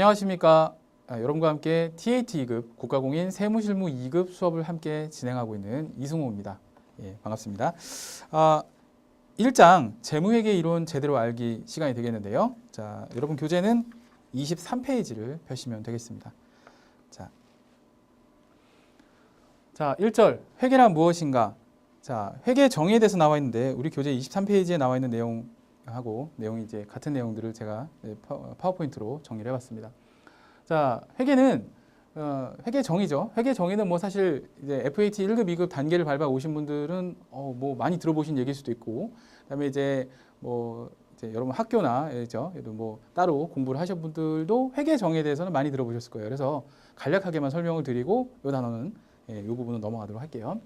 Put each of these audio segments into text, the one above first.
안녕하십니까. 아, 여러분과 함께 TAT 2급 국가공인 세무실무 2급 수업을 함께 진행하고 있는 이승호입니다. 예, 반갑습니다. 아, 1장 재무회계 이론 제대로 알기 시간이 되겠는데요. 자, 여러분 교재는 23페이지를 펴시면 되겠습니다. 자, 자 1절 회계란 무엇인가? 자, 회계 정의에 대해서 나와 있는데 우리 교재 23페이지에 나와 있는 내용 하고 내용이 이제 같은 내용들을 제가 네, 파- 파워포인트로 정리를 해봤습니다. 자, 회계는 어, 회계 정의죠. 회계 정의는 뭐 사실 이제 FAT 1급, 2급 단계를 밟아 오신 분들은 어, 뭐 많이 들어보신 얘기일 수도 있고, 그다음에 이제 뭐 이제 여러분 학교나 예죠, 예를 뭐 따로 공부를 하신 분들도 회계 정의에 대해서는 많이 들어보셨을 거예요. 그래서 간략하게만 설명을 드리고 이 단어는 예, 이 부분은 넘어가도록 할게요.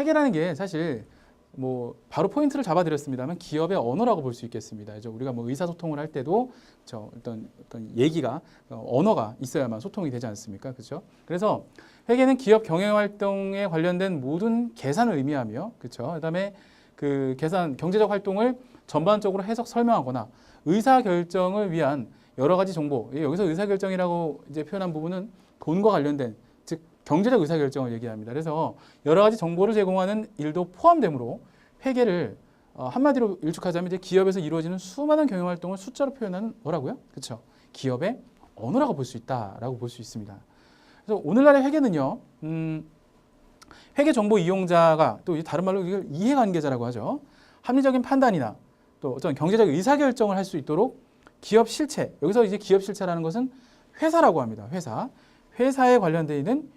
회계라는 게 사실 뭐 바로 포인트를 잡아드렸습니다만 기업의 언어라고 볼 수 있겠습니다. 그죠? 우리가 뭐 의사소통을 할 때도 저 어떤 어떤 얘기가 어, 언어가 있어야만 소통이 되지 않습니까? 그렇죠? 그래서 회계는 기업 경영 활동에 관련된 모든 계산을 의미하며 그렇죠? 그다음에 그 계산 경제적 활동을 전반적으로 해석 설명하거나 의사 결정을 위한 여러 가지 정보 예, 여기서 의사 결정이라고 이제 표현한 부분은 돈과 관련된 즉 경제적 의사 결정을 얘기합니다. 그래서 여러 가지 정보를 제공하는 일도 포함되므로 회계를 어, 한마디로 일축하자면 이제 기업에서 이루어지는 수많은 경영 활동을 숫자로 표현하는 뭐라고요? 그렇죠? 기업의 언어라고 볼 수 있다라고 볼 수 있습니다. 그래서 오늘날의 회계는요, 음, 회계 정보 이용자가 또 다른 말로 이해관계자라고 하죠. 합리적인 판단이나 또 어떤 경제적 의사 결정을 할 수 있도록 기업 실체 여기서 이제 기업 실체라는 것은 회사라고 합니다. 회사 회사에 관련되어 있는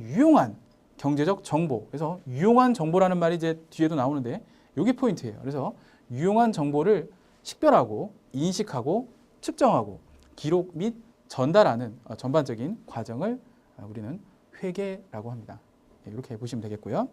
유용한 경제적 정보. 그래서 유용한 정보라는 말이 이제 뒤에도 나오는데 이게 포인트예요. 그래서 유용한 정보를 식별하고 인식하고 측정하고 기록 및 전달하는 어, 전반적인 과정을 어, 우리는 회계라고 합니다. 예, 이렇게 보시면 되겠고요.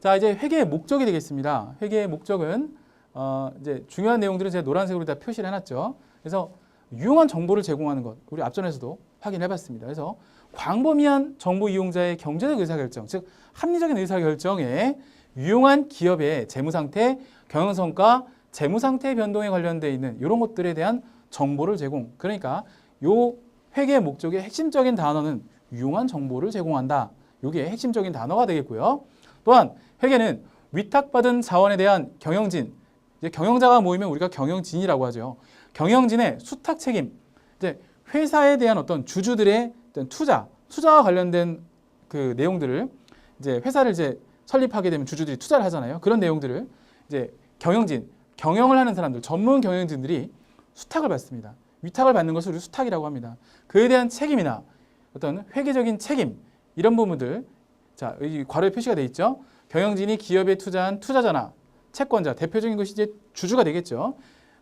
자, 이제 회계의 목적이 되겠습니다. 회계의 목적은 어, 이제 중요한 내용들은 제가 노란색으로 다 표시를 해놨죠. 그래서 유용한 정보를 제공하는 것, 우리 앞전에서도 확인해봤습니다. 그래서 광범위한 정보 이용자의 경제적 의사결정, 즉 합리적인 의사결정에 유용한 기업의 재무상태, 경영성과 재무상태 변동에 관련돼 있는 이런 것들에 대한 정보를 제공. 그러니까 요 회계의 목적의 핵심적인 단어는 유용한 정보를 제공한다. 이게 핵심적인 단어가 되겠고요. 또한 회계는 위탁받은 자원에 대한 경영진, 이제 경영자가 모이면 우리가 경영진이라고 하죠. 경영진의 수탁 책임, 이제 회사에 대한 어떤 주주들의 어떤 투자, 투자와 관련된 그 내용들을 이제 회사를 이제 설립하게 되면 주주들이 투자를 하잖아요. 그런 내용들을 이제 경영진, 경영을 하는 사람들, 전문 경영진들이 수탁을 받습니다. 위탁을 받는 것을 우리 수탁이라고 합니다. 그에 대한 책임이나 어떤 회계적인 책임 이런 부분들 자, 이 괄호에 표시가 돼 있죠. 경영진이 기업에 투자한 투자자나 채권자, 대표적인 것이 이제 주주가 되겠죠.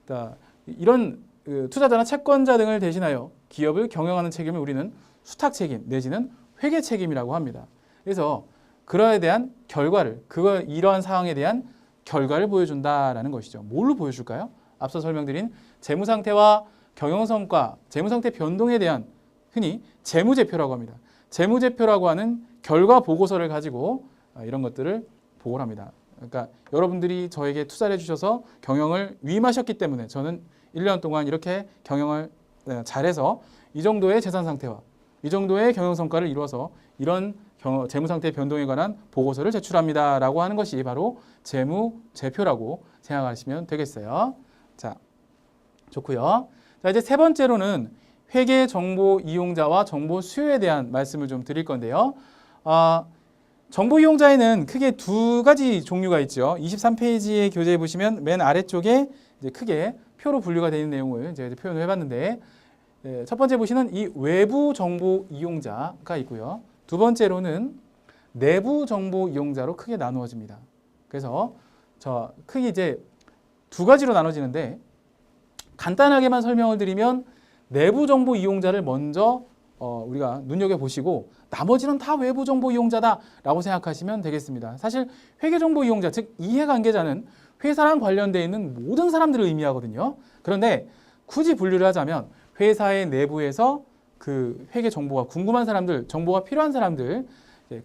그러니까 이런 그 투자자나 채권자 등을 대신하여 기업을 경영하는 책임을 우리는 수탁 책임 내지는 회계 책임이라고 합니다. 그래서 그러에 대한 결과를 그거 이러한 사항에 대한 결과를 보여준다라는 것이죠. 뭘로 보여줄까요? 앞서 설명드린 재무 상태와 경영 성과, 재무 상태 변동에 대한 흔히 재무제표라고 합니다. 재무제표라고 하는 결과 보고서를 가지고 아, 이런 것들을 보고를 합니다. 그러니까 여러분들이 저에게 투자를 해주셔서 경영을 위임하셨기 때문에 저는 1년 동안 이렇게 경영을 네, 잘해서 이 정도의 재산 상태와 이 정도의 경영 성과를 이루어서 이런 경- 재무 상태 변동에 관한 보고서를 제출합니다라고 하는 것이 바로 재무 제표라고 생각하시면 되겠어요. 자, 좋고요. 자, 이제 세 번째로는 회계 정보 이용자와 정보 수요에 대한 말씀을 좀 드릴 건데요. 아, 정보 이용자에는 크게 두 가지 종류가 있죠. 23페이지의 교재에 보시면 맨 아래쪽에 이제 크게 표로 분류가 되어 있는 내용을 이제 표현을 해봤는데 예, 첫 번째 보시는 이 외부 정보 이용자가 있고요. 두 번째로는 내부 정보 이용자로 크게 나누어집니다. 그래서 저 크게 이제 두 가지로 나눠지는데 간단하게만 설명을 드리면 내부 정보 이용자를 먼저 어, 우리가 눈여겨 보시고 나머지는 다 외부 정보 이용자다 라고 생각하시면 되겠습니다. 사실 회계 정보 이용자 즉 이해관계자는 회사랑 관련되어 있는 모든 사람들을 의미하거든요. 그런데 굳이 분류를 하자면 회사의 내부에서 그 회계 정보가 궁금한 사람들, 정보가 필요한 사람들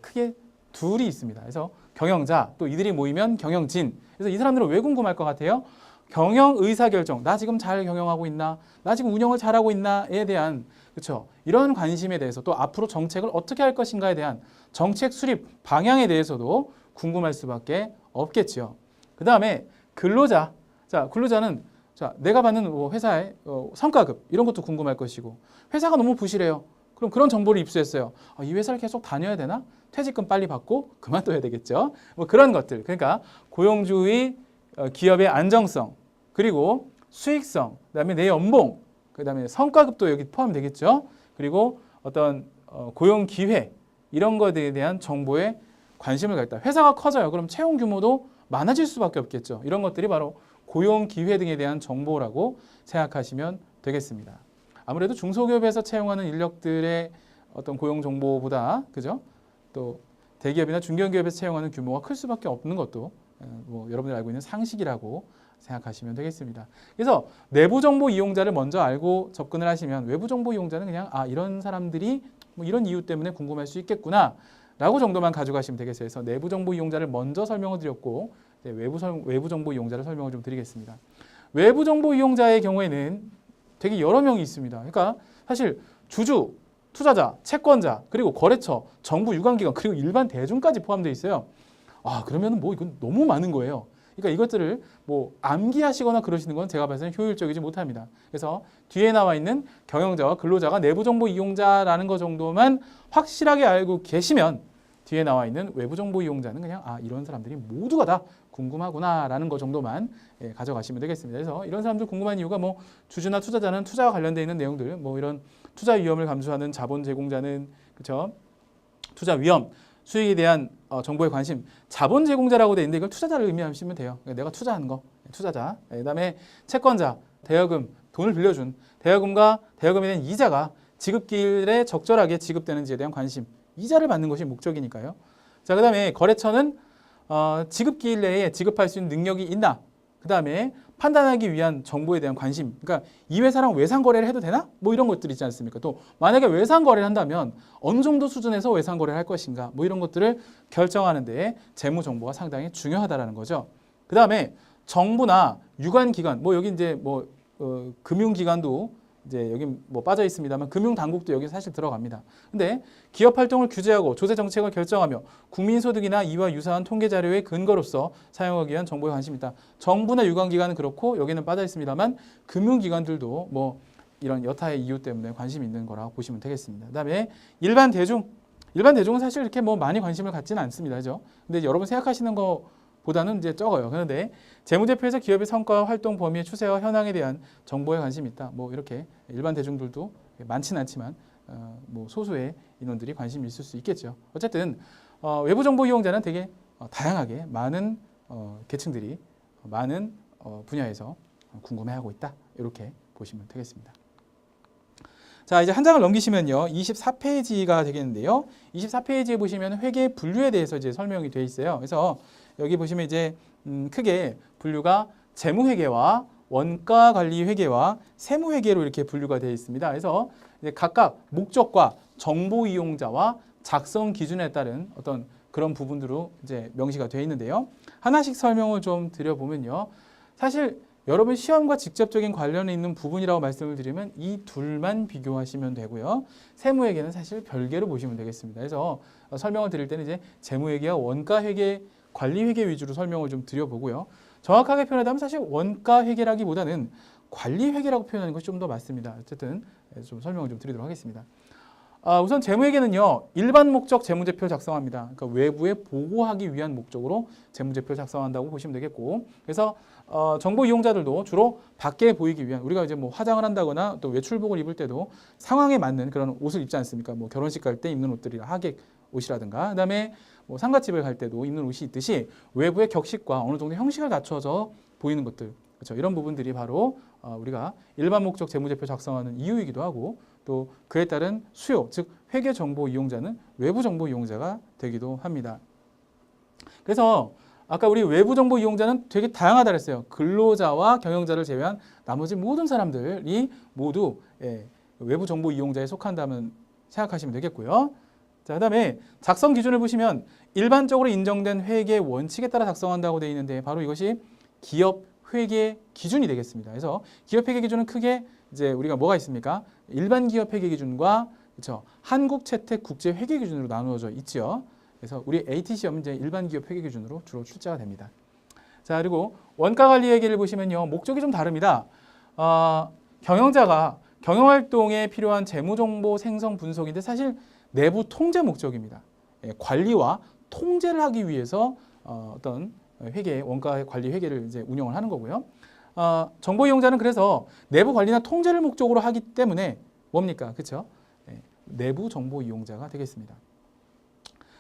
크게 둘이 있습니다. 그래서 경영자 또 이들이 모이면 경영진. 그래서 이 사람들은 왜 궁금할 것 같아요? 경영 의사 결정. 나 지금 잘 경영하고 있나? 나 지금 운영을 잘하고 있나에 대한 그렇죠. 이런 관심에 대해서 또 앞으로 정책을 어떻게 할 것인가에 대한 정책 수립 방향에 대해서도 궁금할 수밖에 없겠죠. 그 다음에 근로자. 자, 근로자는 자, 내가 받는 뭐 회사의 어, 성과급 이런 것도 궁금할 것이고 회사가 너무 부실해요. 그럼 그런 정보를 입수했어요. 아, 이 회사를 계속 다녀야 되나? 퇴직금 빨리 받고 그만둬야 되겠죠. 뭐 그런 것들. 그러니까 고용주의 어, 기업의 안정성 그리고 수익성, 그다음에 내 연봉, 그다음에 성과급도 여기 포함되겠죠. 그리고 어떤 어, 고용 기회 이런 것에 대한 정보에 관심을 갖다. 회사가 커져요. 그럼 채용 규모도 많아질 수밖에 없겠죠. 이런 것들이 바로 고용 기회 등에 대한 정보라고 생각하시면 되겠습니다. 아무래도 중소기업에서 채용하는 인력들의 어떤 고용 정보보다 그죠? 또 대기업이나 중견기업에서 채용하는 규모가 클 수밖에 없는 것도 어, 뭐 여러분들 알고 있는 상식이라고 생각하시면 되겠습니다. 그래서 내부 정보 이용자를 먼저 알고 접근을 하시면 외부 정보 이용자는 그냥 아 이런 사람들이 뭐 이런 이유 때문에 궁금할 수 있겠구나. 라고 정도만 가져가시면 되겠어요. 그래서 내부 정보 이용자를 먼저 설명을 드렸고 이제 외부 설, 외부 정보 이용자를 설명을 좀 드리겠습니다. 외부 정보 이용자의 경우에는 되게 여러 명이 있습니다. 그러니까 사실 주주, 투자자, 채권자, 그리고 거래처, 정부 유관기관, 그리고 일반 대중까지 포함되어 있어요. 아, 그러면 뭐 이건 너무 많은 거예요. 그러니까 이것들을 뭐 암기하시거나 그러시는 건 제가 봐서는 효율적이지 못합니다. 그래서 뒤에 나와 있는 경영자와 근로자가 내부 정보 이용자라는 것 정도만 확실하게 알고 계시면 뒤에 나와 있는 외부 정보 이용자는 그냥 아 이런 사람들이 모두가 다 궁금하구나라는 것 정도만 예, 가져가시면 되겠습니다. 그래서 이런 사람들 궁금한 이유가 뭐 주주나 투자자는 투자와 관련되어 있는 내용들, 뭐 이런 투자 위험을 감수하는 자본 제공자는 그렇죠. 투자 위험, 수익에 대한 어, 정보에 관심, 자본 제공자라고 돼 있는데 이걸 투자자를 의미하시면 돼요. 그러니까 내가 투자하는 거, 투자자. 예, 그다음에 채권자, 대여금, 돈을 빌려준 대여금과 대여금에 대한 이자가 지급기일에 적절하게 지급되는지에 대한 관심, 이자를 받는 것이 목적이니까요. 자, 그 다음에 거래처는 어, 지급 기일 내에 지급할 수 있는 능력이 있나? 그 다음에 판단하기 위한 정보에 대한 관심. 그러니까 이 회사랑 외상 거래를 해도 되나? 뭐 이런 것들 있지 않습니까? 또 만약에 외상 거래를 한다면 어느 정도 수준에서 외상 거래를 할 것인가? 뭐 이런 것들을 결정하는 데 재무 정보가 상당히 중요하다라는 거죠. 그 다음에 정부나 유관 기관, 뭐 여기 이제 뭐 어, 금융 기관도 이제 여기 뭐 빠져 있습니다만 금융 당국도 여기 사실 들어갑니다. 근데 기업 활동을 규제하고 조세 정책을 결정하며 국민 소득이나 이와 유사한 통계 자료의 근거로서 사용하기 위한 정보에 관심이 있다. 정부나 유관 기관은 그렇고 여기는 빠져 있습니다만 금융 기관들도 뭐 이런 여타의 이유 때문에 관심이 있는 거라고 보시면 되겠습니다. 그다음에 일반 대중 일반 대중은 사실 이렇게 뭐 많이 관심을 갖지는 않습니다. 그죠? 근데 여러분 생각하시는 거 보다는 이제 적어요. 그런데 재무제표에서 기업의 성과, 활동 범위의 추세와 현황에 대한 정보에 관심이 있다. 뭐 이렇게 일반 대중들도 많지는 않지만 어, 뭐 소수의 인원들이 관심이 있을 수 있겠죠. 어쨌든 어, 외부 정보 이용자는 되게 어, 다양하게 많은 어, 계층들이 많은 어, 분야에서 궁금해하고 있다. 이렇게 보시면 되겠습니다. 자, 이제 한 장을 넘기시면요. 24페이지가 되겠는데요. 24페이지에 보시면 회계 분류에 대해서 이제 설명이 되어 있어요. 그래서 여기 보시면 이제 음, 크게 분류가 재무회계와 원가관리회계와 세무회계로 이렇게 분류가 되어 있습니다. 그래서 각각 목적과 정보 이용자와 작성 기준에 따른 어떤 그런 부분들로 이제 명시가 되어 있는데요. 하나씩 설명을 좀 드려보면요. 사실 여러분 시험과 직접적인 관련이 있는 부분이라고 말씀을 드리면 이 둘만 비교하시면 되고요. 세무회계는 사실 별개로 보시면 되겠습니다. 그래서 설명을 드릴 때는 이제 재무회계와 원가회계 관리회계 위주로 설명을 좀 드려보고요. 정확하게 표현하자면 사실 원가회계라기보다는 관리회계라고 표현하는 것이 좀 더 맞습니다. 어쨌든 좀 설명을 좀 드리도록 하겠습니다. 아, 우선 재무회계는요 일반 목적 재무제표 작성합니다. 그러니까 외부에 보고하기 위한 목적으로 재무제표 작성한다고 보시면 되겠고, 그래서 어, 정보 이용자들도 주로 밖에 보이기 위한 우리가 이제 뭐 화장을 한다거나 또 외출복을 입을 때도 상황에 맞는 그런 옷을 입지 않습니까? 뭐 결혼식 갈 때 입는 옷들이라 하객 옷이라든가, 그다음에 뭐 상가집을 갈 때도 입는 옷이 있듯이 외부의 격식과 어느 정도 형식을 갖춰져 보이는 것들, 그렇죠? 이런 부분들이 바로 어, 우리가 일반 목적 재무제표 작성하는 이유이기도 하고 또 그에 따른 수요, 즉 회계 정보 이용자는 외부 정보 이용자가 되기도 합니다. 그래서 아까 우리 외부 정보 이용자는 되게 다양하다 그랬어요. 근로자와 경영자를 제외한 나머지 모든 사람들이 모두 예, 외부 정보 이용자에 속한다면 생각하시면 되겠고요. 자, 그다음에 작성 기준을 보시면 일반적으로 인정된 회계 원칙에 따라 작성한다고 되어 있는데 바로 이것이 기업 회계 기준이 되겠습니다. 그래서 기업 회계 기준은 크게 이제 우리가 뭐가 있습니까? 일반 기업 회계 기준과 그렇죠. 한국 채택 국제 회계 기준으로 나누어져 있죠. 그래서 우리 AT 시험은 이제 일반 기업 회계 기준으로 주로 출제가 됩니다. 자 그리고 원가 관리 회계를 보시면요 목적이 좀 다릅니다. 어, 경영자가 경영 활동에 필요한 재무 정보 생성 분석인데 사실 내부 통제 목적입니다. 예, 관리와 통제를 하기 위해서 어, 어떤 회계 원가 관리 회계를 이제 운영을 하는 거고요. 어, 정보 이용자는 그래서 내부 관리나 통제를 목적으로 하기 때문에 뭡니까, 그렇죠? 예, 내부 정보 이용자가 되겠습니다.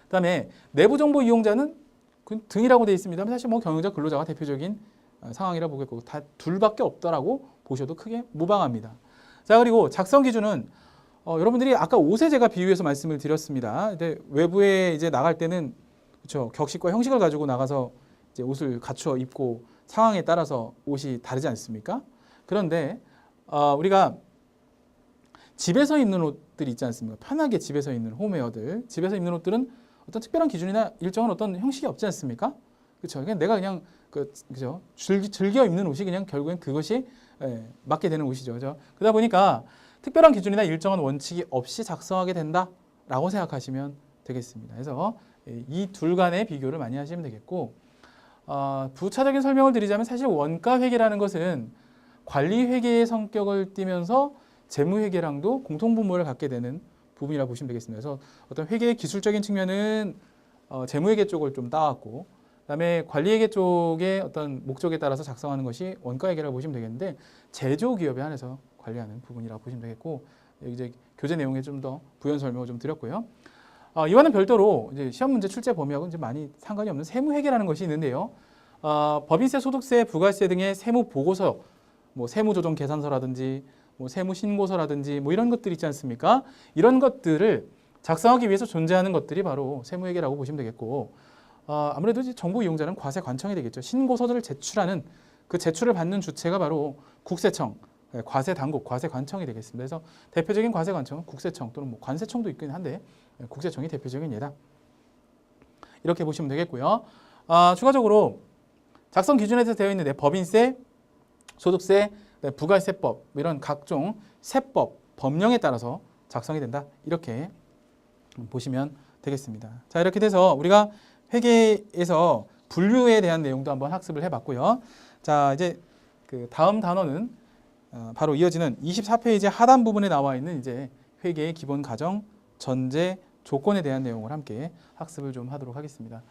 그다음에 내부 정보 이용자는 그 등이라고 되어 있습니다. 사실 뭐 경영자 근로자가 대표적인 어, 상황이라 보겠고 다 둘밖에 없다라고 보셔도 크게 무방합니다. 자 그리고 작성 기준은 어, 여러분들이 아까 옷에 제가 비유해서 말씀을 드렸습니다. 근데 외부에 이제 나갈 때는 그렇죠 격식과 형식을 가지고 나가서 이제 옷을 갖추어 입고 상황에 따라서 옷이 다르지 않습니까? 그런데 어, 우리가 집에서 입는 옷들 있지 않습니까? 편하게 집에서 입는 홈웨어들, 집에서 입는 옷들은 어떤 특별한 기준이나 일정한 어떤 형식이 없지 않습니까? 그렇죠. 그냥 내가 그냥 그 그죠 즐기, 즐겨 입는 옷이 그냥 결국엔 그것이 예, 맞게 되는 옷이죠. 그죠? 그러다 보니까 특별한 기준이나 일정한 원칙이 없이 작성하게 된다라고 생각하시면 되겠습니다. 그래서 이 둘 간의 비교를 많이 하시면 되겠고 어, 부차적인 설명을 드리자면 사실 원가 회계라는 것은 관리 회계의 성격을 띠면서 재무 회계랑도 공통 분모를 갖게 되는 부분이라고 보시면 되겠습니다. 그래서 어떤 회계의 기술적인 측면은 어, 재무 회계 쪽을 좀 따왔고 그다음에 관리 회계 쪽의 어떤 목적에 따라서 작성하는 것이 원가 회계라고 보시면 되겠는데 제조 기업에 한해서 관리하는 부분이라고 보시면 되겠고 이제 교재 내용에 좀 더 부연 설명을 좀 드렸고요. 어, 이와는 별도로 이제 시험 문제 출제 범위하고 이제 많이 상관이 없는 세무 회계라는 것이 있는데요. 어, 법인세, 소득세, 부가세 등의 세무 보고서, 뭐 세무조정 계산서라든지 뭐 세무 신고서라든지 뭐 이런 것들 있지 않습니까? 이런 것들을 작성하기 위해서 존재하는 것들이 바로 세무회계라고 보시면 되겠고 어, 아무래도 이제 정보 이용자는 과세 관청이 되겠죠. 신고서들을 제출하는 그 제출을 받는 주체가 바로 국세청, 네, 과세 당국, 과세 관청이 되겠습니다. 그래서 대표적인 과세 관청은 국세청 또는 뭐 관세청도 있긴 한데 네, 국세청이 대표적인 예다. 이렇게 보시면 되겠고요. 아, 추가적으로 작성 기준에서 되어 있는데 법인세, 소득세, 네, 부가세법 뭐 이런 각종 세법, 법령에 따라서 작성이 된다. 이렇게 보시면 되겠습니다. 자 이렇게 돼서 우리가 회계에서 분류에 대한 내용도 한번 학습을 해봤고요. 자 이제 그 다음 단어는 어, 바로 이어지는 24페이지 하단 부분에 나와 있는 이제 회계의 기본 가정, 전제, 조건에 대한 내용을 함께 학습을 좀 하도록 하겠습니다.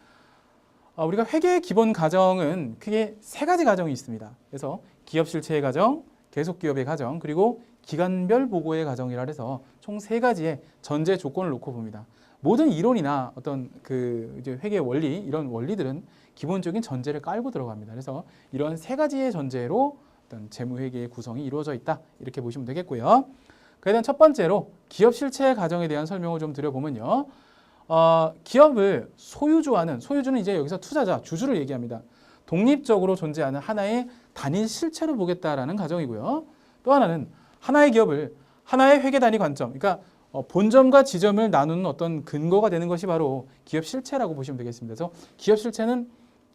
어, 우리가 회계의 기본 가정은 크게 세 가지 가정이 있습니다. 그래서 기업 실체의 가정, 계속 기업의 가정, 그리고 기간별 보고의 가정이라 해서 총 세 가지의 전제 조건을 놓고 봅니다. 모든 이론이나 어떤 그 이제 회계 원리 이런 원리들은 기본적인 전제를 깔고 들어갑니다. 그래서 이런 세 가지의 전제로 어떤 재무 회계의 구성이 이루어져 있다 이렇게 보시면 되겠고요. 그에 대한 첫 번째로 기업 실체 가정에 대한 설명을 좀 드려보면요. 어, 기업을 소유주하는 소유주는 이제 여기서 투자자 주주를 얘기합니다. 독립적으로 존재하는 하나의 단일 실체로 보겠다라는 가정이고요. 또 하나는 하나의 기업을 하나의 회계 단위 관점, 그러니까 어, 본점과 지점을 나누는 어떤 근거가 되는 것이 바로 기업 실체라고 보시면 되겠습니다. 그래서 기업 실체는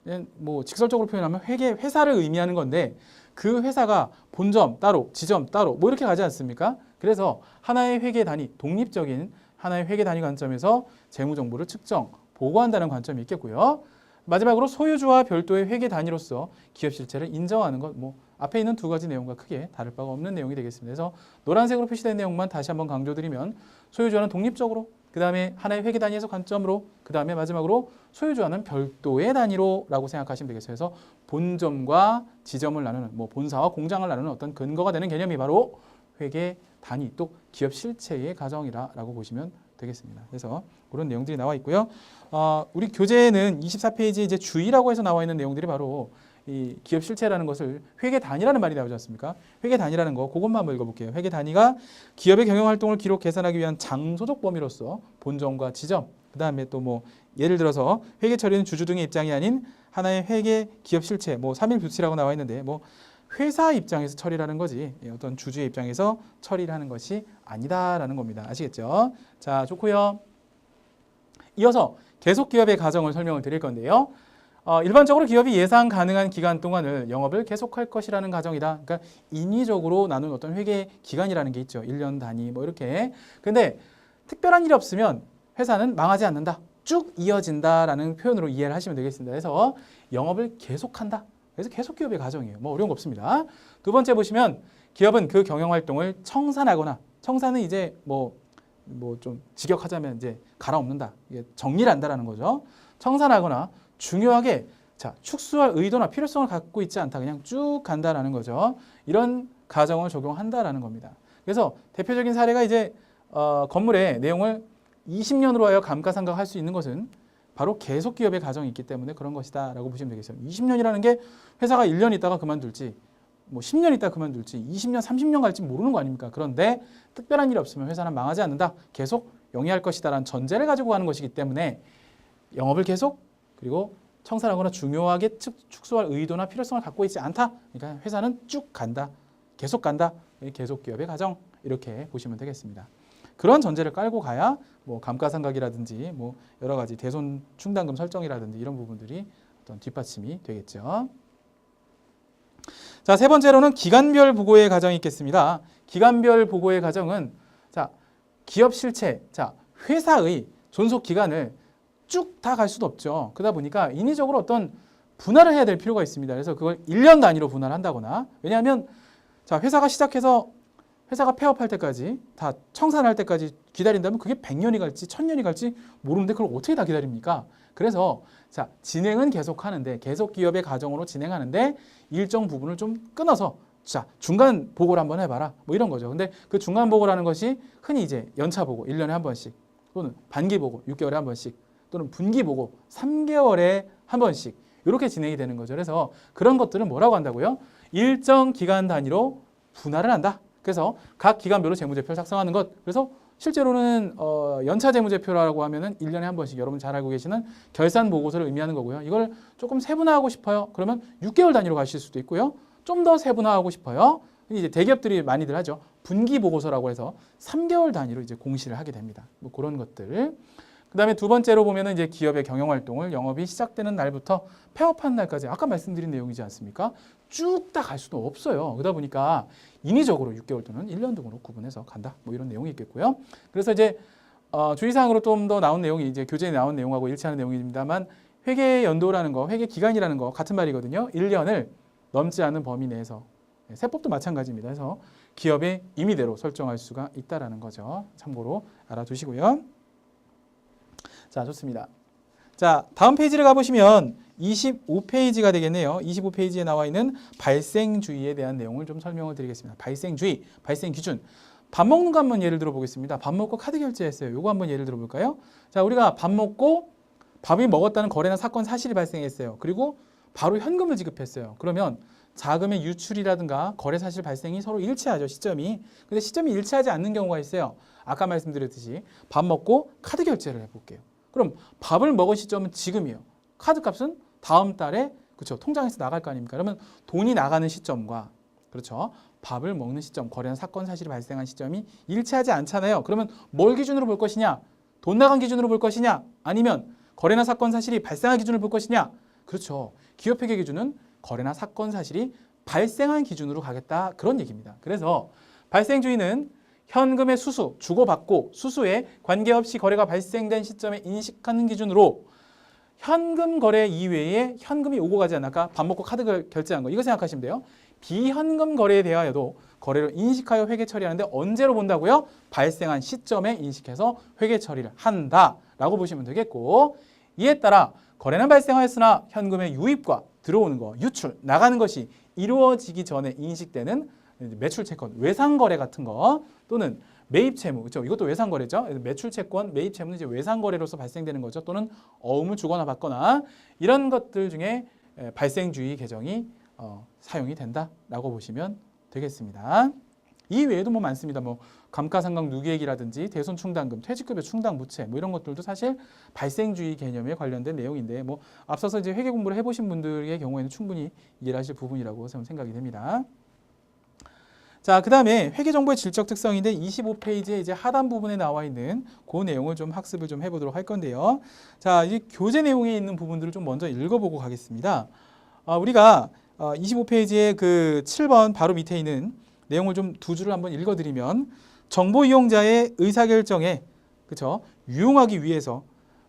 그냥 뭐 직설적으로 표현하면 회계 회사를 의미하는 건데 그 회사가 본점 따로, 지점 따로 뭐 이렇게 가지 않습니까? 그래서 하나의 회계 단위, 독립적인 하나의 회계 단위 관점에서 재무 정보를 측정, 보고한다는 관점이 있겠고요. 마지막으로 소유주와 별도의 회계 단위로서 기업 실체를 인정하는 것, 뭐 앞에 있는 두 가지 내용과 크게 다를 바가 없는 내용이 되겠습니다. 그래서 노란색으로 표시된 내용만 다시 한번 강조드리면 소유주와는 독립적으로, 그 다음에 하나의 회계 단위에서 관점으로, 그 다음에 마지막으로 소유주와는 별도의 단위로 라고 생각하시면 되겠어요. 그래서 본점과 지점을 나누는, 뭐 본사와 공장을 나누는 어떤 근거가 되는 개념이 바로 회계 단위 또 기업 실체의 가정이라고 보시면 되겠습니다. 그래서 그런 내용들이 나와 있고요. 어, 우리 교재에는 24페이지 이제 주의라고 해서 나와 있는 내용들이 바로 이 기업 실체라는 것을 회계 단위라는 말이 나오지 않습니까? 회계 단위라는 거 그것만 한번 읽어볼게요. 회계 단위가 기업의 경영 활동을 기록 계산하기 위한 장소적 범위로서 본점과 지점, 그 다음에 또 뭐 예를 들어서 회계 처리는 주주 등의 입장이 아닌 하나의 회계 기업 실체, 뭐 3일 뷰치라고 나와 있는데 뭐 회사 입장에서 처리라는 거지 예, 어떤 주주의 입장에서 처리를 하는 것이 아니다라는 겁니다. 아시겠죠? 자, 좋고요. 이어서 계속 기업의 가정을 설명을 드릴 건데요. 어, 일반적으로 기업이 예상 가능한 기간 동안을 영업을 계속할 것이라는 가정이다. 그러니까 인위적으로 나눈 어떤 회계 기간이라는 게 있죠. 1년 단위 뭐 이렇게. 근데 특별한 일이 없으면 회사는 망하지 않는다. 쭉 이어진다라는 표현으로 이해를 하시면 되겠습니다. 그래서 영업을 계속한다. 그래서 계속 기업의 가정이에요. 뭐 어려운 거 없습니다. 두 번째 보시면 기업은 그 경영 활동을 청산하거나 청산은 이제 뭐 뭐 좀 직역하자면 이제 갈아엎는다. 정리를 한다라는 거죠. 청산하거나 중요하게 자 축소할 의도나 필요성을 갖고 있지 않다. 그냥 쭉 간다라는 거죠. 이런 가정을 적용한다라는 겁니다. 그래서 대표적인 사례가 이제 어, 건물의 내용을 20년으로 하여 감가상각할 수 있는 것은 바로 계속 기업의 가정이 있기 때문에 그런 것이다 라고 보시면 되겠어요. 20년이라는 게 회사가 1년 있다가 그만둘지 뭐 10년 있다 그만둘지 20년, 30년 갈지 모르는 거 아닙니까? 그런데 특별한 일이 없으면 회사는 망하지 않는다. 계속 영위할 것이다 라는 전제를 가지고 가는 것이기 때문에 영업을 계속 그리고 청산하거나 중요하게 축- 축소할 의도나 필요성을 갖고 있지 않다. 그러니까 회사는 쭉 간다. 계속 간다. 이 계속 기업의 가정 이렇게 보시면 되겠습니다. 그런 전제를 깔고 가야 뭐 감가상각이라든지 뭐 여러 가지 대손 충당금 설정이라든지 이런 부분들이 어떤 뒷받침이 되겠죠. 자, 세 번째로는 기간별 보고의 가정이 있겠습니다. 기간별 보고의 가정은 자, 기업 실체, 자, 회사의 존속 기간을 쭉 다 갈 수도 없죠. 그러다 보니까 인위적으로 어떤 분할을 해야 될 필요가 있습니다. 그래서 그걸 1년 단위로 분할한다거나 왜냐하면 자, 회사가 시작해서 회사가 폐업할 때까지 다 청산할 때까지 기다린다면 그게 100년이 갈지 1000년이 갈지 모르는데 그걸 어떻게 다 기다립니까? 그래서 자, 진행은 계속 하는데 계속 기업의 가정으로 진행하는데 일정 부분을 좀 끊어서 자, 중간 보고를 한번 해 봐라. 뭐 이런 거죠. 근데 그 중간 보고라는 것이 흔히 이제 연차 보고 1년에 한 번씩 또는 반기 보고 6개월에 한 번씩 또는 분기 보고 3개월에 한 번씩 이렇게 진행이 되는 거죠. 그래서 그런 것들은 뭐라고 한다고요? 일정 기간 단위로 분할을 한다. 그래서 각 기간별로 재무제표를 작성하는 것. 그래서 실제로는 어, 연차 재무제표라고 하면은 1년에 한 번씩 여러분 잘 알고 계시는 결산 보고서를 의미하는 거고요. 이걸 조금 세분화하고 싶어요. 그러면 6개월 단위로 가실 수도 있고요. 좀 더 세분화하고 싶어요. 이제 대기업들이 많이들 하죠. 분기 보고서라고 해서 3개월 단위로 이제 공시를 하게 됩니다. 뭐 그런 것들. 그다음에 두 번째로 보면은 이제 기업의 경영 활동을 영업이 시작되는 날부터 폐업한 날까지 아까 말씀드린 내용이지 않습니까? 쭉 다 갈 수도 없어요. 그러다 보니까 인위적으로 6개월 또는 1년 등으로 구분해서 간다. 뭐 이런 내용이 있겠고요. 그래서 이제 어, 주의사항으로 좀 더 나온 내용이 이제 교재에 나온 내용하고 일치하는 내용입니다만 회계 연도라는 거, 회계 기간이라는 거 같은 말이거든요. 1년을 넘지 않은 범위 내에서 네, 세법도 마찬가지입니다. 그래서 기업의 임의대로 설정할 수가 있다라는 거죠. 참고로 알아두시고요. 자, 좋습니다. 자, 다음 페이지를 가보시면 25페이지가 되겠네요. 25페이지에 나와 있는 발생주의에 대한 내용을 좀 설명을 드리겠습니다. 발생주의, 발생 기준. 밥 먹는 거 한번 예를 들어 보겠습니다. 밥 먹고 카드 결제했어요. 요거 한번 예를 들어 볼까요? 자, 우리가 밥 먹고 밥이 먹었다는 거래나 사건 사실이 발생했어요. 그리고 바로 현금을 지급했어요. 그러면 자금의 유출이라든가 거래 사실 발생이 서로 일치하죠. 시점이. 근데 시점이 일치하지 않는 경우가 있어요. 아까 말씀드렸듯이 밥 먹고 카드 결제를 해볼게요. 그럼 밥을 먹은 시점은 지금이에요. 카드 값은 다음 달에 그렇죠. 통장에서 나갈 거 아닙니까? 그러면 돈이 나가는 시점과 그렇죠. 밥을 먹는 시점, 거래나 사건 사실이 발생한 시점이 일치하지 않잖아요. 그러면 뭘 기준으로 볼 것이냐? 돈 나간 기준으로 볼 것이냐? 아니면 거래나 사건 사실이 발생한 기준으로 볼 것이냐? 그렇죠. 기업회계 기준은 거래나 사건 사실이 발생한 기준으로 가겠다 그런 얘기입니다. 그래서 발생주의는 현금의 수수, 주고받고 수수에 관계없이 거래가 발생된 시점에 인식하는 기준으로 현금 거래 이외에 현금이 오고 가지 않을까? 밥 먹고 카드 결- 결제한 거 이거 생각하시면 돼요. 비현금 거래에 대하여도 거래를 인식하여 회계 처리하는데 언제로 본다고요? 발생한 시점에 인식해서 회계 처리를 한다라고 보시면 되겠고 이에 따라 거래는 발생하였으나 현금의 유입과 들어오는 거, 유출, 나가는 것이 이루어지기 전에 인식되는 매출 채권, 외상 거래 같은 거 또는 매입 채무, 그렇죠? 이것도 외상 거래죠. 매출 채권, 매입 채무는 이제 외상 거래로서 발생되는 거죠. 또는 어음을 주거나 받거나 이런 것들 중에 에, 발생주의 계정이 어, 사용이 된다라고 보시면 되겠습니다. 이 외에도 뭐 많습니다. 뭐 감가상각 누계액이라든지 대손 충당금, 퇴직급여 충당 부채 뭐 이런 것들도 사실 발생주의 개념에 관련된 내용인데 뭐 앞서서 이제 회계 공부를 해보신 분들의 경우에는 충분히 이해를 하실 부분이라고 생각이 됩니다. 자, 그 다음에 회계 정보의 질적 특성인데 25페이지에 이제 하단 부분에 나와 있는 그 내용을 좀 학습을 좀 해보도록 할 건데요. 자, 이 교재 내용에 있는 부분들을 좀 먼저 읽어보고 가겠습니다. 아, 우리가 어, 25페이지의 그 7번 바로 밑에 있는 내용을 좀 두 줄을 한번 읽어드리면 정보 이용자의 의사결정에 그쵸 유용하기 위해서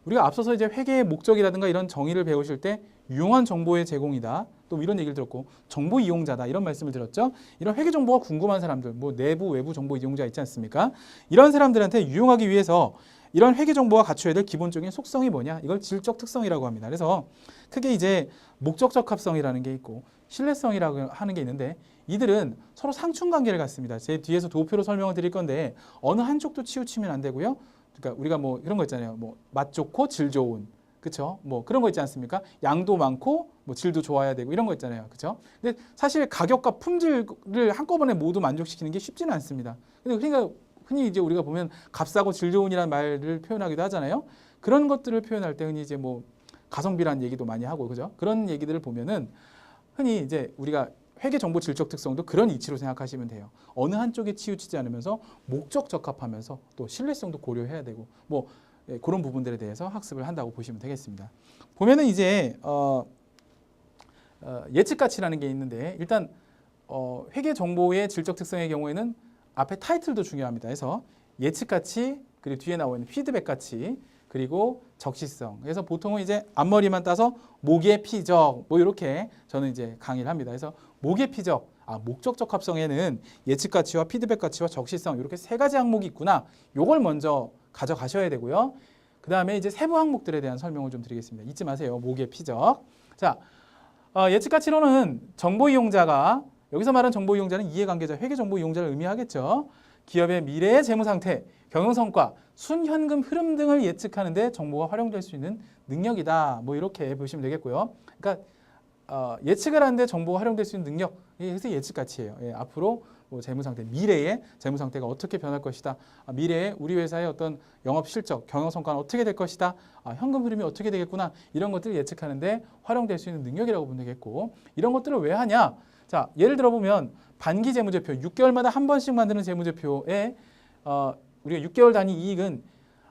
우리가 앞서서 이제 회계의 목적이라든가 이런 정의를 배우실 때 유용한 정보의 제공이다. 또 이런 얘기를 들었고 정보 이용자다 이런 말씀을 드렸죠. 이런 회계 정보가 궁금한 사람들, 뭐 내부 외부 정보 이용자 있지 않습니까? 이런 사람들한테 유용하기 위해서 이런 회계 정보가 갖춰야 될 기본적인 속성이 뭐냐? 이걸 질적 특성이라고 합니다. 그래서 크게 이제 목적 적 합성이라는 게 있고 신뢰성이라고 하는 게 있는데 이들은 서로 상충 관계를 갖습니다. 제 뒤에서 도표로 설명을 드릴 건데 어느 한쪽도 치우치면 안 되고요. 그러니까 우리가 뭐 이런 거 있잖아요. 뭐 맛 좋고 질 좋은 그렇죠? 뭐 그런 거 있지 않습니까? 양도 많고 뭐 질도 좋아야 되고 이런 거 있잖아요. 그렇죠? 근데 사실 가격과 품질을 한꺼번에 모두 만족시키는 게 쉽지는 않습니다. 근데 그러니까 흔히 이제 우리가 보면 값싸고 질 좋은이라는 말을 표현하기도 하잖아요. 그런 것들을 표현할 때 흔히 이제 뭐 가성비라는 얘기도 많이 하고 그죠? 그런 얘기들을 보면은 흔히 이제 우리가 회계 정보 질적 특성도 그런 이치로 생각하시면 돼요. 어느 한쪽에 치우치지 않으면서 목적 적합하면서 또 신뢰성도 고려해야 되고 뭐 예, 그런 부분들에 대해서 학습을 한다고 보시면 되겠습니다. 보면은 이제 어, 어, 예측 가치라는 게 있는데 일단 어, 회계 정보의 질적 특성의 경우에는 앞에 타이틀도 중요합니다. 그래서 예측 가치 그리고 뒤에 나와 있는 피드백 가치 그리고 적시성. 그래서 보통은 이제 앞머리만 따서 목의 피적 뭐 이렇게 저는 이제 강의를 합니다. 그래서 목의 피적 아, 목적 적 합성에는 예측 가치와 피드백 가치와 적시성 이렇게 세 가지 항목이 있구나. 요걸 먼저 가져가셔야 되고요. 그 다음에 이제 세부 항목들에 대한 설명을 좀 드리겠습니다. 잊지 마세요. 목의 피적. 자, 어, 예측 가치로는 정보 이용자가 여기서 말하는 정보 이용자는 이해관계자, 회계 정보 이용자를 의미하겠죠. 기업의 미래의 재무 상태, 경영 성과, 순현금 흐름 등을 예측하는데 정보가 활용될 수 있는 능력이다. 뭐 이렇게 보시면 되겠고요. 그러니까 어, 예측을 하는데 정보가 활용될 수 있는 능력, 이게 예측 가치예요. 예, 앞으로 뭐 재무 상태, 미래의 재무 상태가 어떻게 변할 것이다. 아, 미래에 우리 회사의 어떤 영업 실적, 경영 성과는 어떻게 될 것이다. 아, 현금 흐름이 어떻게 되겠구나. 이런 것들을 예측하는데 활용될 수 있는 능력이라고 보면 되겠고 이런 것들을 왜 하냐? 자, 예를 들어 보면 반기 재무제표, 6개월마다 한 번씩 만드는 재무제표에 어, 우리가 6개월 단위 이익은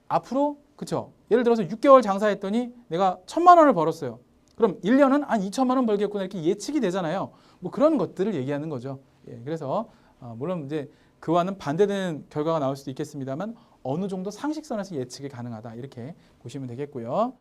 앞으로 그쵸? 예를 들어서 6개월 장사했더니 내가 천만 원을 벌었어요. 그럼 1년은 한 2천만 원 벌겠구나 이렇게 예측이 되잖아요. 뭐 그런 것들을 얘기하는 거죠. 예, 그래서 어, 물론 이제 그와는 반대되는 결과가 나올 수도 있겠습니다만 어느 정도 상식선에서 예측이 가능하다 이렇게 보시면 되겠고요.